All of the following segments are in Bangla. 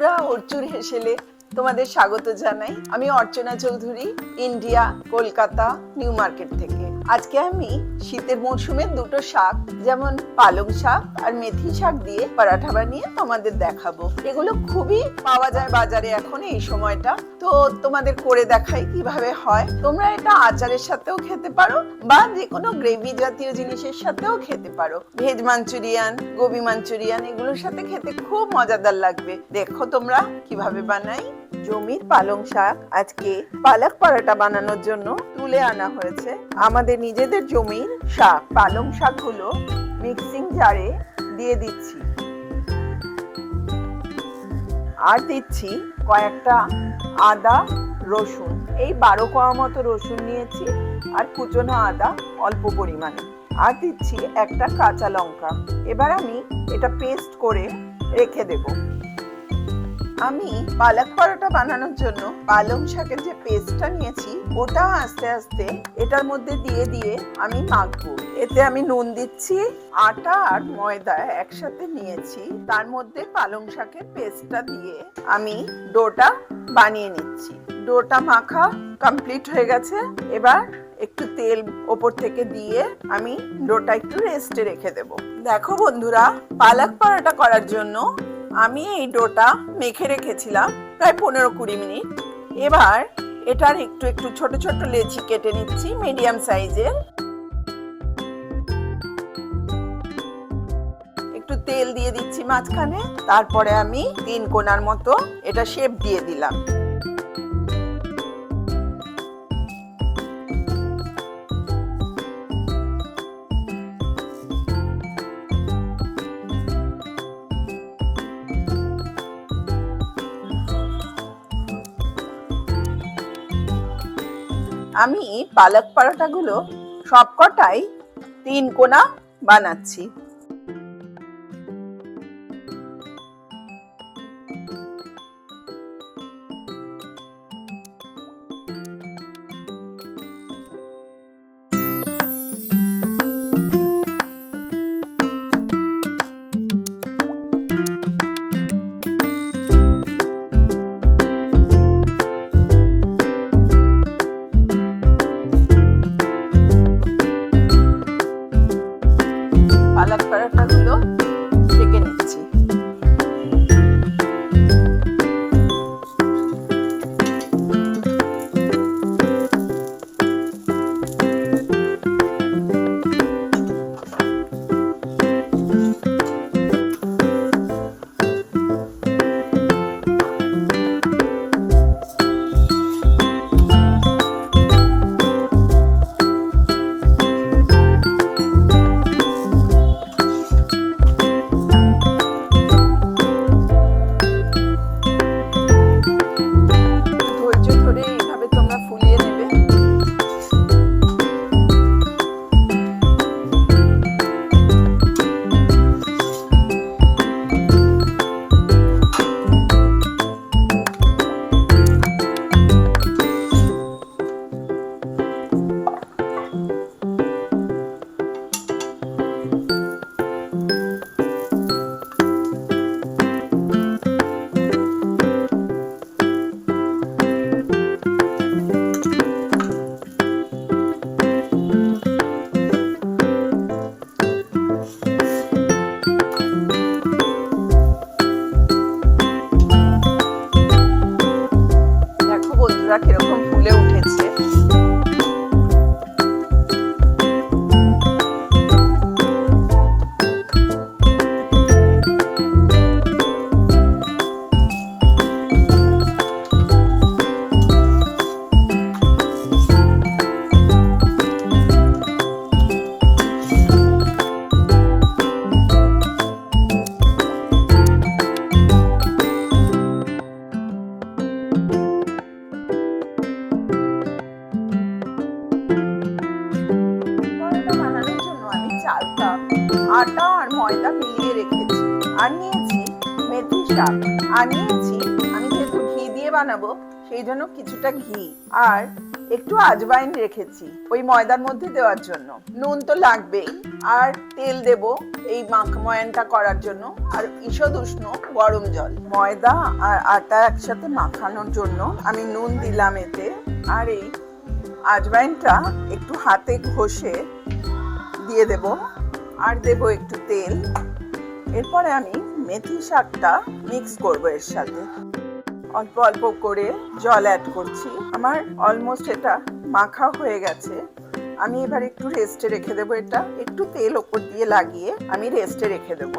বন্ধুরা অর্চুর হেসেলে তোমাদের স্বাগত জানাই। আমি Archana Chowdhury India Kolkata new market থেকে। আজকে আমি শীতের মরশুমের দুটো শাক, যেমন পালং শাক আর মেথি শাক দিয়ে পরাঠা বানিয়ে তোমাদের দেখাবো। এগুলো খুবই পাওয়া যায় বাজারে এখন এই সময়টা। তো তোমাদের করে দেখাই কীভাবে হয়। তোমরা এটা আচারের সাথেও খেতে পারো বা যে কোনো গ্রেভি জাতীয় জিনিসের সাথেও খেতে পারো। ভেজ মাঞ্চুরিয়ান, গোবি মাঞ্চুরিয়ান, এগুলোর সাথে খেতে খুব মজাদার লাগবে। দেখো তোমরা কীভাবে বানাই। জমির পালং শাক আজকে পালক পরোটা বানানোর জন্য তুলে আনা হয়েছে। আমাদের নিজেদের জমির শাক, পালং শাকগুলো মিক্সিং জারে দিয়ে দিচ্ছি। আর দিচ্ছি কয়েকটা আদা, রসুন। এই বারো কোয়া মতো রসুন নিয়েছি আর কুচনো আদা অল্প পরিমাণে। আর দিচ্ছি একটা কাঁচা লঙ্কা। এবার আমি এটা পেস্ট করে রেখে দেবো। আমি পালক পরোটা বানানোর জন্য পালং শাকের যে পেস্টটা নিয়েছি, ওটা আস্তে আস্তে এটার মধ্যে দিয়ে দিয়ে আমি মাখবো। এতে আমি নুন দিচ্ছি, আটা আর ময়দা একসাথে নিয়েছি। তার মধ্যে পালং শাকের পেস্টটা দিয়ে আমি ডোটা বানিয়ে নিচ্ছি। ডোটা মাখা কমপ্লিট হয়ে গেছে। এবার একটু তেল ওপর থেকে দিয়ে আমি ডোটা একটু রেস্টে রেখে দেব। দেখো বন্ধুরা, পালক পরোটা করার জন্য আমি এই ডোটা মেখে রেখেছিলাম প্রায় পনেরো কুড়ি মিনিট। এবার এটার একটু একটু ছোট ছোট লেচি কেটে নিচ্ছি মিডিয়াম সাইজের। একটু তেল দিয়ে দিচ্ছি মাঝখানে, তারপরে আমি তিন কোনার মতো এটা শেপ দিয়ে দিলাম। পালক পরোটাগুলো সবকটাই তিন কোনা বানাচ্ছি। পালক পরোটাগুলো বন্ধুরা কীরকম ফুলে উঠেছে। শাক আর নিয়েছি আমি যেহেতু ঘি দিয়ে বানাবো, সেই জন্য কিছুটা ঘি। আর একটু আজবাইন রেখেছি, ওই ময়দার মধ্যে দেওয়ার জন্য। নুন তো লাগবেই। আর তেল দেব এই মাখ ময়ানটা করার জন্য। আর ঈষদ উষ্ণ গরম জল। ময়দা আর আটা একসাথে মাখানোর জন্য আমি নুন দিলাম এতে। আর এই আজবাইনটা একটু হাতে ঘষে দিয়ে দেব। আর দেব একটু তেল। এরপরে আমি মেথি শাকটা মিক্স করব এর সাথে। অল্প অল্প করে জল অ্যাড করছি। আমার অলমোস্ট এটা মাখা হয়ে গেছে। আমি এবার একটু রেস্টে রেখে দেবো এটা। একটু তেল ওপর দিয়ে লাগিয়ে আমি রেস্টে রেখে দেবো।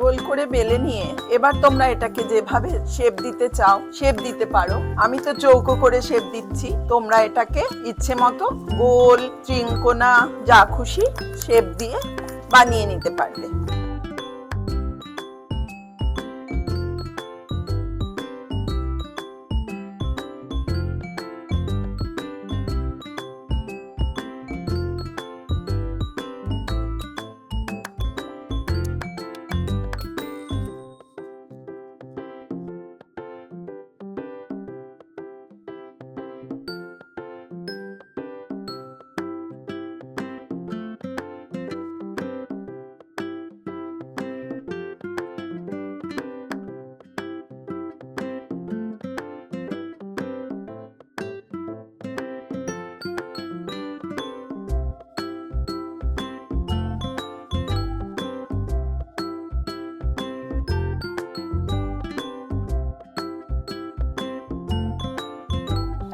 গোল করে বেলে নিয়ে এবার তোমরা এটাকে যেভাবে শেপ দিতে চাও শেপ দিতে পারো। আমি তো চৌকো করে শেপ দিচ্ছি। তোমরা এটাকে ইচ্ছে মতো গোল ত্রিঙ্কোনা যা খুশি শেপ দিয়ে বানিয়ে নিতে পারবে।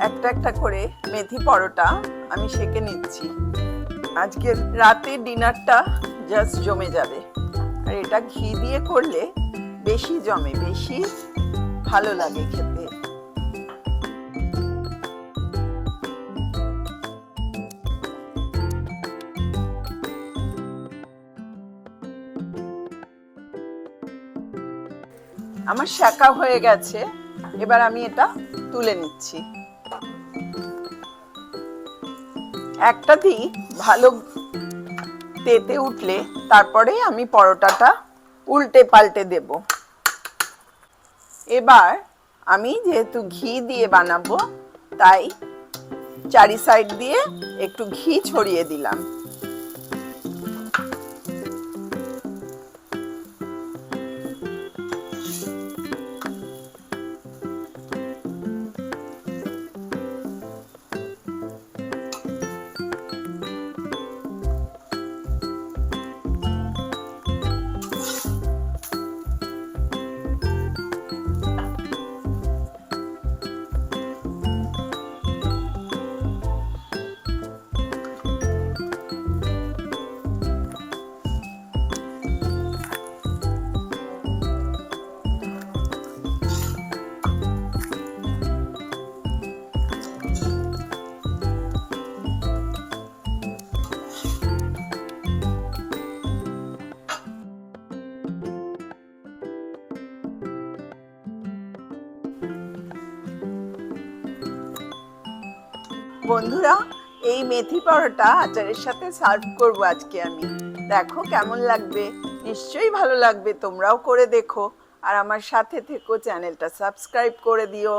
একটা একটা করে মেথি পরোটা আমি সেকে নিচ্ছি। আজকের রাতে ডিনারটা জাস্ট জমে যাবে। আর এটা ঘি দিয়ে করলে বেশি জমে, বেশি ভালো লাগে খেতে। আমার শাকা হয়ে গেছে, এবার আমি এটা তুলে নিচ্ছি। একটা দিই, ভালো তেতে উঠলে তারপরে আমি পরোটাটা উল্টে পাল্টে দেব। এবার আমি যেহেতু ঘি দিয়ে বানাবো, তাই চারি সাইড দিয়ে একটু ঘি ছড়িয়ে দিলাম। বন্ধুরা, এই মেথি পরোটা আচারের সাথে সার্ভ করব আজকে আমি। দেখো কেমন লাগবে। নিশ্চয়ই ভালো লাগবে, তোমরাও করে দেখো। আর আমার সাথে থেকো, চ্যানেলটা সাবস্ক্রাইব করে দিও।